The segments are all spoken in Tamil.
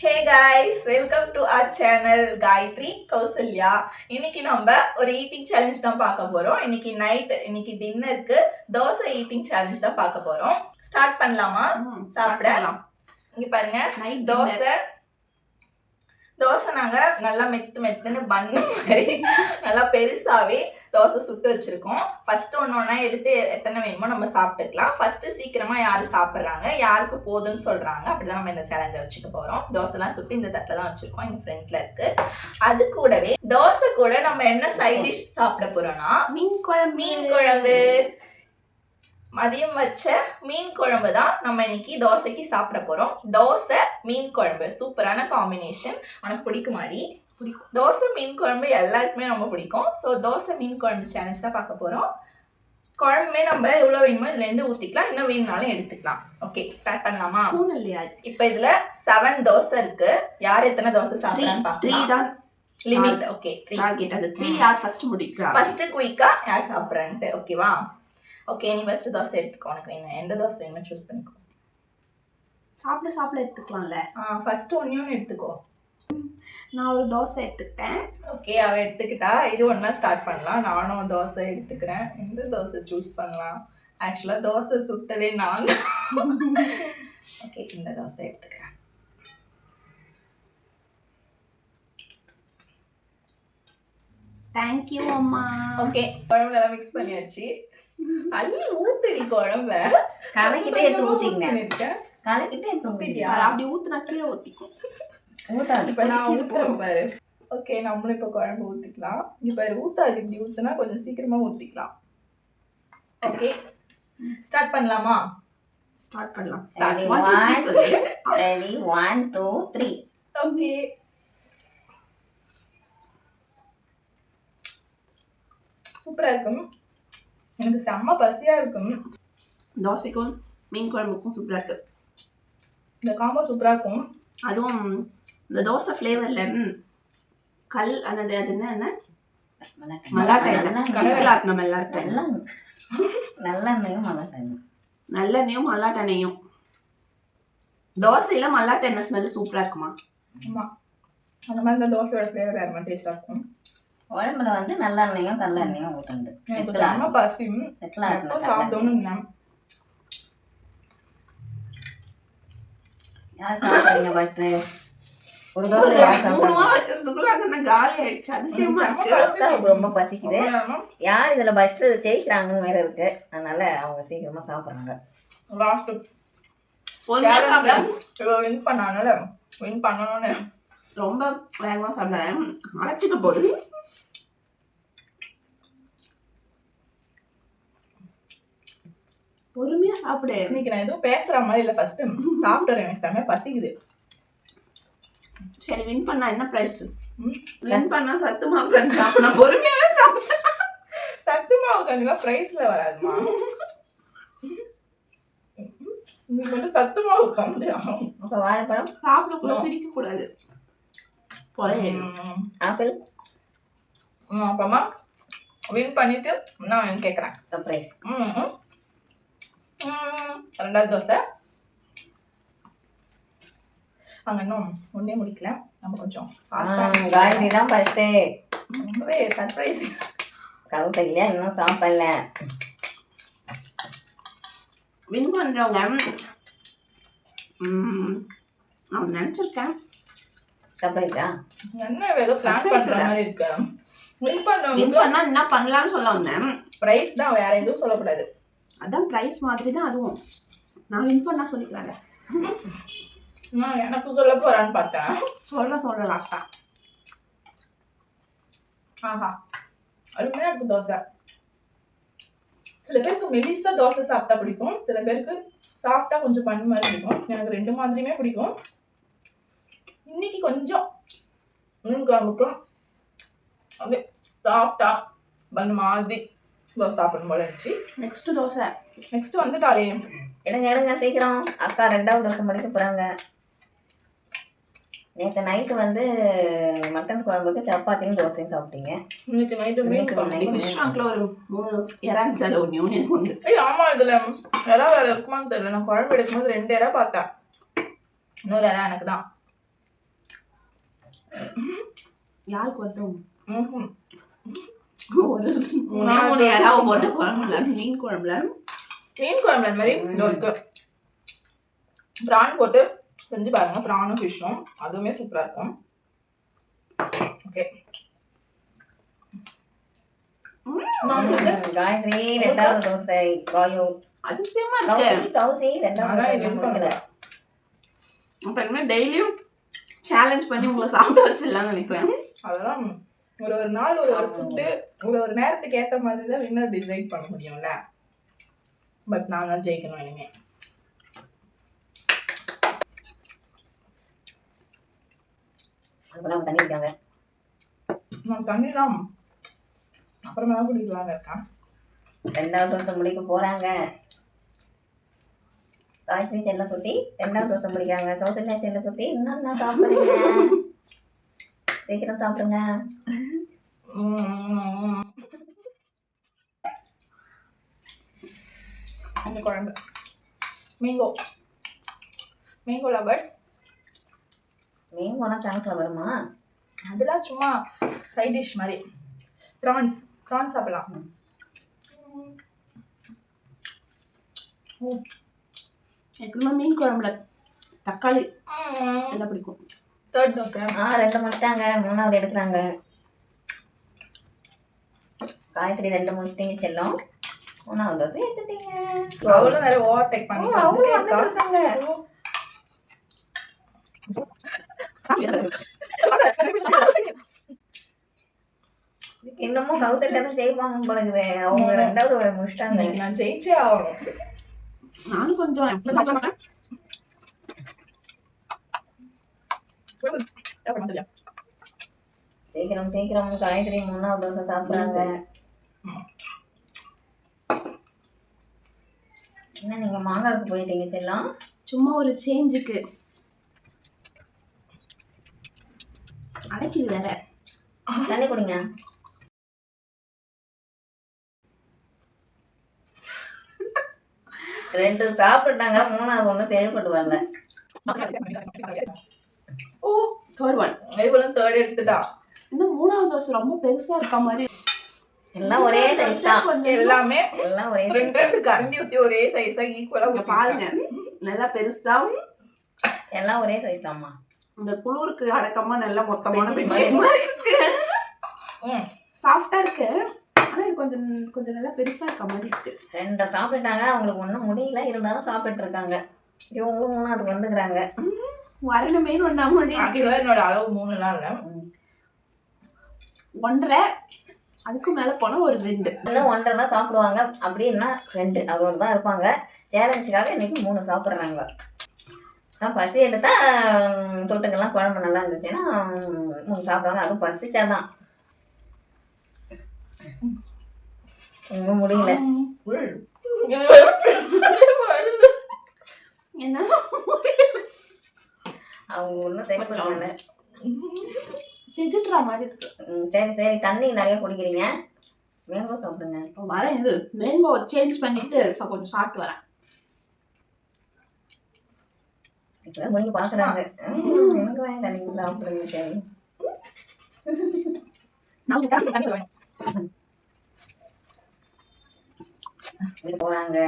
Hey guys welcome to our channel Gayathri Kausalya இன்னைக்கு நம்ம ஒரு ஈட்டிங் சேலஞ்ச் தான் பார்க்க போறோம். இன்னைக்கு நைட் இன்னைக்கு டின்னருக்கு தோசை ஈட்டிங் சேலஞ்ச் தான் பார்க்க போறோம். ஸ்டார்ட் பண்ணலாமா? சாப்பிட? இங்க பாருங்க. நைட் தோசை. தோசை நாங்க நல்லா மெத்து மெத்துன்னு பண்ணு மாதிரி நல்லா பெருசாவே தோசை சுட்டு வச்சிருக்கோம். ஃபர்ஸ்ட் ஒன்று ஒன்றா எடுத்து எத்தனை வேணுமோ நம்ம சாப்பிட்டுக்கலாம். ஃபர்ஸ்ட் சீக்கிரமா யாரு சாப்பிட்றாங்க யாருக்கு போதும்னு சொல்றாங்க அப்படிதான் நம்ம இந்த சேலஞ்சை வச்சுக்க போறோம். தோசைலாம் சுட்டு இந்த தட்டில் தான் வச்சிருக்கோம் எங்க ஃப்ரெண்ட்ல இருக்கு. அது கூடவே தோசை கூட நம்ம என்ன சைட் டிஷ் சாப்பிட போறோம்னா மீன் குழம்பு. மீன் குழம்பு. மதியம் வச்ச மீன் குழம்பு தான் நம்ம இன்னைக்கு தோசைக்கு சாப்பிட போறோம். தோசை மீன் குழம்பு. சூப்பரான காம்பினேஷன் உனக்கு பிடிக்குமாடி பிடிக்கும். தோசை மீன் குழம்பு எல்லாருக்குமே ரொம்ப பிடிக்கும். ஸோ தோசை மீன் குழம்பு சேலஞ்ச் தான் பார்க்க போறோம். குழம்புமே நம்ம எவ்வளோ வேணுமோ இதுலேருந்து ஊற்றிக்கலாம் இன்னும் வேணும்னாலும் எடுத்துக்கலாம். ஓகே ஸ்டார்ட் பண்ணலாமா? ஸ்பூன் இல்லையா? இப்போ இதுல செவன் தோசை இருக்கு. யார் எத்தனை தோசை த்ரீ சாப்பிடலாம்னு த்ரீ தான் லிமிட் ஓகே த்ரீ டார்கெட் அது த்ரீ. யார் ஃபர்ஸ்ட் முடிக்கிறா ஃபர்ஸ்ட் குயிக்கா யார் சாப்பிட்றேன்ட்டு. ஓகேவா ஓகே நீ ஃபர்ஸ்ட் தோசை எடுத்துக்கோ. உனக்கு வேணும் எந்த தோசை வேணுமோ சூஸ் பண்ணிக்கோ. சாப்பிட சாப்பிட எடுத்துக்கலாம்ல? ஆ ஃபர்ஸ்ட் ஒன்னியும் எடுத்துக்கோ. நான் ஒரு தோசை எடுத்துக்கிட்டேன். ஓகே அவ எடுத்துக்கிட்டா. இது ஒன்றா ஸ்டார்ட் பண்ணலாம். நானும் தோசை எடுத்துக்கிறேன். எந்த தோசை சூஸ் பண்ணலாம். ஆக்சுவலாக தோசை சுட்டதே நான். ஓகே இந்த தோசை எடுத்துக்கிறேன். தேங்க்யூ அம்மா. ஓகே குழம்புல எல்லாம் மிக்ஸ் பண்ணியாச்சு. அள்ளி ஊத்துடி குழம்ப. கலக்கிட்டே எடுத்து ஊத்திங்க இருக்கேன் கலக்கிட்டே எடுத்து ஊத்திட்டியா? அது அப்படி ஊத்துனா கீழே ஊத்திக்கும். ஊத்தாது. இப்போ நான் ஊற்றுறேன் பாரு. ஓகே நம்மளும் இப்போ குழம்பு ஊற்றிக்கலாம் இங்கே பாரு ஊற்றாது இப்படி ஊற்றுனா கொஞ்சம் சீக்கிரமாக ஊற்றிக்கலாம் ஓகே ஸ்டார்ட் பண்ணலாமா? ஸ்டார்ட் பண்ணலாம். Ready one two three okay. சூப்பராக இருக்கும். எனக்கு செம்ம பசியாக இருக்கும். தோசைக்கும் மீன் குழம்புக்கும் சூப்பரா இருக்கு. இந்த காம்போ சூப்பராக இருக்கும். அதுவும் இந்த தோசை ஃப்ளேவர்ல கல் அந்த அது அது என்ன என்ன? மல்லாட்டை நம்ம மல்லாட்டை நல்லெண்ணையும் மல்லாட்டெண்ணெய் நல்லெண்ணெயும் மல்லாட்டை எண்ணெயும். தோசையில மல்லாட்டை எண்ணெய் ஸ்மெல் சூப்பரா இருக்குமா? ஆமாம் அந்த மாதிரி இந்த தோசையோட ஃப்ளேவர் வேறு மாதிரி டேஸ்ட்டாக இருக்கும். உடம்புல வந்து நல்லெண்ணையும் கல்லெண்ணையும் ஊற்றுண்டு எனக்கு செம்ம பசி. செட்டில் இருந்தேன் யார் சாப்பிட்றீங்க ஃபஸ்ட்டு ஒரு தோசை யார் சாப்பிட்றாங்க பசி. ரொம்ப பசிக்குது. யார் இதில் ஃபஸ்ட்டு ஜெயிக்கிறாங்கன்னு வேற இருக்கு. அதனால அவங்க சீக்கிரமா சாப்பிட்றாங்க. லாஸ்ட் பொறுமையா சாப்பிடுறேன். வின் பண்ணாங்கல்ல வின் பண்ணணும்னு ரொம்ப வேகமா சாப்பிடுறேன். அரைச்சிக்க போகுது பொறுமையா சாப்பிடு. இன்னைக்கு நான் எதுவும் பேசுற மாதிரி இல்லை ஃபர்ஸ்ட் சாப்பிட்றேன் எனக்கு செம்ம பசிக்குது. சரி வின் பண்ணா என்ன பிரைஸ். வின் பண்ணா சத்து மாவு கஞ்சி. சாப்பிடலாம் பொறுமையாவே சாப்பிடுறேன். சத்து மாவு கஞ்சிலாம் ப்ரைஸ்ல வராதுமா? இன்னைக்கு வந்து சத்து மாவு கஞ்சி அப்போ வாழைப்பழம் சாப்பிடக்கூட சிரிக்க கூடாது பொறையிடும் ம். ஆப்பிள். ம், அப்புறமா வின் பண்ணிட்டு நான் கேட்குறேன் சர்ப்ரைஸ் ம் ம். ம், ரெண்டாவது தோசை. அங்கே இன்னும் ஒன்றே முடிக்கல. நம்ம கொஞ்சம் ஃபாஸ்ட்டாக காயத்ரி தான் ஃபஸ்ட்டு ரொம்பவே சர்ப்ரைஸ் கவுத்தல்லையா இன்னும் சாப்பிடல. வின் பண்றவங்க ம், நான் நினைச்சிருக்கேன். சர்ப்ரைஸா என்ன ஏதோ பிளான் பண்ற. மாதிரி இருக்கு? வின் வின் பண்ணவங்க பண்ணா என்ன பண்ணலாம்னு சொல்ல வந்தேன். பிரைஸ் தான் வேற எதுவும் சொல்லக்கூடாது. அதான் பிரைஸ் மாதிரி தான் அதுவும். நான் வின் பண்ணா சொல்லிக்கிறாங்க. நான் எனக்கு சொல்ல போறான்னு பார்த்தேன். சொல்றேன் சொல்றேன் லாஸ்டா ஆஹா. அருமையா இருக்கு தோசை. சில பேருக்கு மெலிசா தோசை சாப்பிட்டா பிடிக்கும். சில பேருக்கு சாப்பிட்டா கொஞ்சம் பண்ணு மாதிரி பிடிக்கும் எனக்கு ரெண்டு மாதிரியுமே பிடிக்கும். இன்னைக்கு கொஞ்சம் மீன் குழம்புக்கும் அப்படியே சாஃப்டா பண்ணு மாதிரி தோசை சாப்பிடணும் போல இருந்துச்சு. நெக்ஸ்ட் தோசை. நெக்ஸ்ட் வந்துட்டாலே எடுங்க எடுங்க சீக்கிரம். அக்கா ரெண்டாவது தோசை முடிக்க போகிறாங்க நேற்று நைட்டு வந்து மட்டன் குழம்புக்கு சப்பாத்தியும் தோசையும் சாப்பிட்டீங்க. இன்னைக்கு நைட்டு மீன் குழம்பு. டாங்க்ல ஒரு மூணு அதில் ஒன்று ஒன்று எனக்கு உண்டு ஏய் ஆமா இதுல இறா வேற இருக்குமான்னு தெரியல. நான் குழம்பு எடுக்கும்போது ரெண்டு இறா பார்த்தேன். இன்னொரு இறா எனக்கு தான். யாருக்கு வருதும் ம்ஹும். ஒரு மூணா மூணு யாராவது போட்ட குழம்புல மீன் குழம்புல. மீன் குழம்புல இந்த மாதிரி இருக்கு. ப்ரான் போட்டு செஞ்சு பாருங்க. ப்ரானும் ஃபிஷ்ஷும் அதுவுமே சூப்பராக இருக்கும். ஓகே காயத்ரி ரெண்டாவது தோசை. காயோ. அதிசயமா இருக்கு. ரெண்டாவது தோசை முடிக்கல அப்புறம் டெய்லியும் சேலஞ்ச் பண்ணி உங்களை சாப்பிட வச்சிடலாம்னு நினைக்கிறேன். அதெல்லாம் ஒரு ஒரு நாள் ஒரு ஒரு ஃபுட்டு ஒரு ஒரு நேரத்துக்கு ஏற்ற மாதிரி தான் வின்னர் டிசைட் பண்ண முடியும்ல. பட் நான் தான் ஜெயிக்கணும் இனிமே. அதுக்கெல்லாம் தண்ணி இருக்காங்க நான் தண்ணிலாம் அப்புறமா தான் குடிக்கலாம்னு இருக்கேன் ரெண்டாவது தோசை முடிக்க போறாங்க. காயத்ரி செல்ல குட்டி ரெண்டாவது தோசை முடிக்கிறாங்க கௌசல்யா செல்ல குட்டி இன்னும் நான் சாப்பிடுங்க. சீக்கிரம் சாப்பிடுங்க. அந்த குழம்பு. மேங்கோ மேங்கோ லவர்ஸ் போனால் கணக்கில் வருமா? அதெல்லாம் சும்மா சைட் டிஷ் மாதிரி. ப்ரான்ஸ் ப்ரான்ஸ் சாப்பிடலாம். எனக்கு இன்னும் மீன் குழம்புல தக்காளி. எல்லாம் பிடிக்கும். தேர்ட் தோசை. ஆ ரெண்டு முடிச்சிட்டாங்க மூணாவது எடுக்கிறாங்க. காயத்ரி ரெண்டு முடிச்சிட்டீங்க செல்லம். மூணாவது தோசை எடுத்துட்டீங்க. அவளும் வேற ஓவர் டேக் வந்துட்டே இருக்கா. வந்துருக்காங்க இன்னமும் கவுத்தட்ட தான் ஜெயிப்பாங்க போலக்குது. அவங்க ரெண்டாவது ஒரு முடிச்சிட்டாங்க நான் ஜெயிச்சே ஆகணும். நானும் கொஞ்சம் சீக்கிரம் சீக்கிரம் காயத்ரி மூணாவது தோசை சாப்பிட்றாங்க. என்ன நீங்க மாங்காவுக்கு போயிட்டீங்க செல்லம் சும்மா ஒரு சேஞ்சுக்கு அடைக்குது வேற. தண்ணி குடிங்க. ரெண்டு சாப்பிட்டாங்க மூணாவது ஒண்ணு தேவைப்பட்டு ஓ தேர்ட் ஒன் இவளும் தேர்ட் எடுத்துட்டா. இன்னும் மூணாவது தோசை ரொம்ப பெருசா இருக்க மாதிரி. எல்லாம் ஒரே சைஸ் தான். கொஞ்சம் எல்லாமே எல்லாம் ஒரே ரெண்டு ரெண்டு கரண்டி ஊத்தி ஒரே சைஸா ஈக்குவலா இங்க பாருங்க. நல்லா பெருசா. எல்லாம் ஒரே சைஸ் தான்மா இந்த குளிருக்கு அடக்கமா நல்லா மொத்தமான பெட்ஷீட் மாதிரி இருக்கு. சாஃப்டா இருக்கு. ஆனா இது கொஞ்சம் கொஞ்சம் நல்லா பெருசா இருக்க மாதிரி இருக்கு. ரெண்டை சாப்பிட்டுட்டாங்க. அவங்களுக்கு ஒன்றும் முடியல. இருந்தாலும் சாப்பிட்டுட்டு இருக்காங்க. இவங்களும் மூணாவது வந்துக்கிறாங்க. வரணுமேனு வந்த மாதிரி இருக்கு. ஆக்சுவலா என்னோட அளவு மூணு நாள் ஒன்றரை அதுக்கு மேல போனா ஒரு ரெண்டு. இன்னும் ஒன்றரை தான் சாப்பிடுவாங்க. அப்படின்னா ரெண்டு. அதோட தான் இருப்பாங்க. சேலஞ்சுக்காக இன்னைக்கு மூணு சாப்பிட்றாங்க. நான் பசி எடுத்தா ம், தொட்டுக்கெல்லாம் குழம்பு நல்லா இருந்துச்சுன்னா மூணு சாப்பிடுவாங்க. அதுவும் பசிச்சாதான். இன்னும் முடியல. என்ன அவங்க ஒன்றும் சரி பண்ணல. திகட்டுற மாதிரி இருக்கு. சரி சரி. தண்ணி நிறைய குடிக்கிறீங்க. மேங்கோ சாப்பிடுங்க. இப்போ வரேன் இது மேங்கோ சேஞ்ச் பண்ணிட்டு கொஞ்சம் சாப்பிட்டு வரேன். இப்பதான் முடிஞ்சு பார்க்குறாங்க எனக்கு தண்ணி சாப்பிடுங்க சரி. இது போகிறாங்க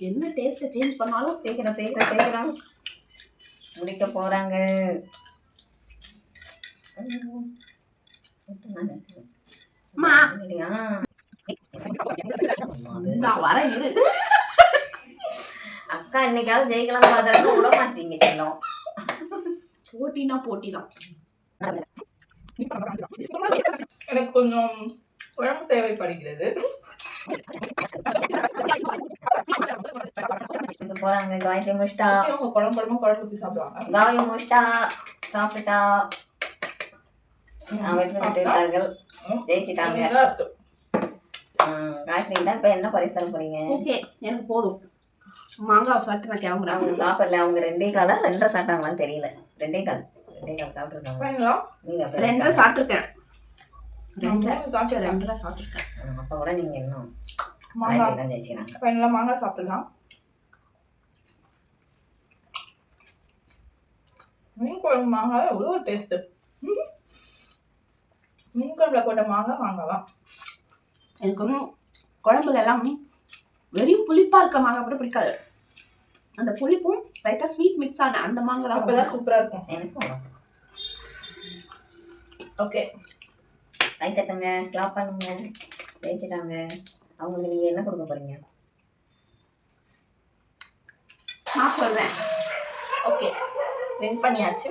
என்ன டேஸ்ட்டை சேஞ்ச் பண்ணாலும் சீக்கிரம் சீக்கிரம் சீக்கிரம் முடிக்க போறாங்க. இரு. அக்கா இன்னைக்காவது ஜெயிக்கலாம் பார்க்கறதுக்கு விட மாட்டீங்க செல்லம். போட்டினா போட்டி தான் எனக்கு கொஞ்சம் குழம்பு தேவைப்படுகிறது. போறாங்க காயத்ரி முஷ்டா அவங்க குழம்பு குழம்பு குழம்பு ஊற்றி சாப்பிடுவாங்க. காவி முஷ்டா சாப்பிட்டா? வெற்றி பெற்று விட்டார்கள் ஜெயிச்சிட்டாங்க காயத்ரி தான் இப்போ என்ன பரிசு தர போறீங்க? ஓகே எனக்கு போதும். மாங்காவை சாப்பிட்டு நான் கிளம்புறேன். அவங்க சாப்பிடல. அவங்க ரெண்டே காலா ரெண்டரை சாப்பிட்டாங்களான்னு தெரியல. வெண்டைக்கால் கால் ரெண்டே கால் சாப்பிட்ருக்காங்க ரெண்டு சாப்பிட்ருக்கேன் ரெண்டு சாப்பிட்டு ரெண்டரை? சாப்பிட்ருக்கேன் அப்போ கூட நீங்கள் இன்னும் மாங்காய். தான் மாங்காய் சாப்பிடலாம். மீன் குழம்பு மாங்காய் அவ்வளோ ஒரு டேஸ்ட்டு மீன் குழம்புல போட்ட மாங்காய் மாங்காய் எனக்கு ஒன்றும் குழம்புல எல்லாம் வெறும் புளிப்பாக இருக்க மாங்காய் கூட பிடிக்காது. அந்த புளிப்பும் லைட்டா ஸ்வீட் மிக்ஸ் ஆன அந்த மாங்காய் தான் அப்பதான் சூப்பரா இருக்கும். எனக்கும் ஓகே கை தட்டுங்க கிளாப் பண்ணுங்க ஜெயிச்சிட்டாங்க அவங்களுக்கு நீங்கள் என்ன கொடுக்க போறீங்க? நான் சொல்றேன். ஓகே வின் பண்ணியாச்சு.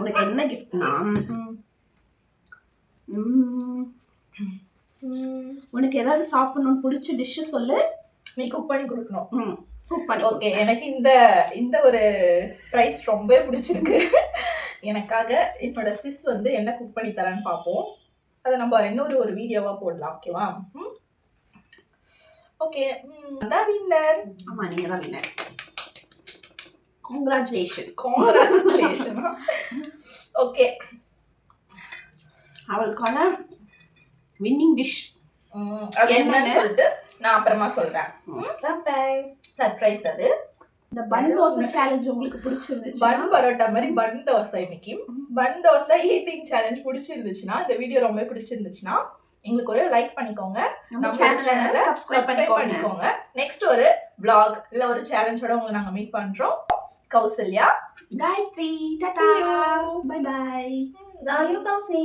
உனக்கு என்ன கிஃப்ட்னா உனக்கு ஏதாவது சாப்பிடணும்னு பிடிச்ச டிஷ்ஷு சொல்லு. நீ குக் பண்ணி கொடுக்கணும். ம். சூப்பர் ஓகே எனக்கு இந்த இந்த ஒரு ப்ரைஸ் ரொம்ப பிடிச்சிருக்கு. எனக்காக என்னோட சிஸ் வந்து என்ன குக் பண்ணி தரான்னு பார்ப்போம் அதை நம்ம இன்னொரு ஒரு வீடியோவா போடலாம் ஓகேவா ஓகே அதான் வின்னர் ஆமா நீங்க தான் வின்னர் கங்க்ராச்சுலேஷன் காங்கிராச்சுலேஷன் ஓகே அவளுக்கான வின்னிங் டிஷ்? என்னன்னு? சொல்லிட்டு நான் அப்புறமா சொல்றேன். சர்ப்ரைஸ் அது. இந்த பன் தோசை சேலஞ்ச் உங்களுக்கு பிடிச்சிருந்துச்சு பன் பரோட்டா மாதிரி பன் தோசை இன்னைக்கு. பன் தோசை ஈட்டிங் சேலஞ்ச் பிடிச்சிருந்துச்சுன்னா இந்த வீடியோ ரொம்ப பிடிச்சிருந்துச்சுன்னா எங்களுக்கு ஒரு லைக் பண்ணிக்கோங்க. நம்ம சேனலை சப்ஸ்கிரைப் பண்ணிக்கோங்க. நெக்ஸ்ட் ஒரு vlog இல்ல ஒரு சேலஞ்சோட உங்களை நாங்க மீட் பண்றோம். கௌசல்யா. காயத்ரி டாடா. பை பை நான் யூ கௌசி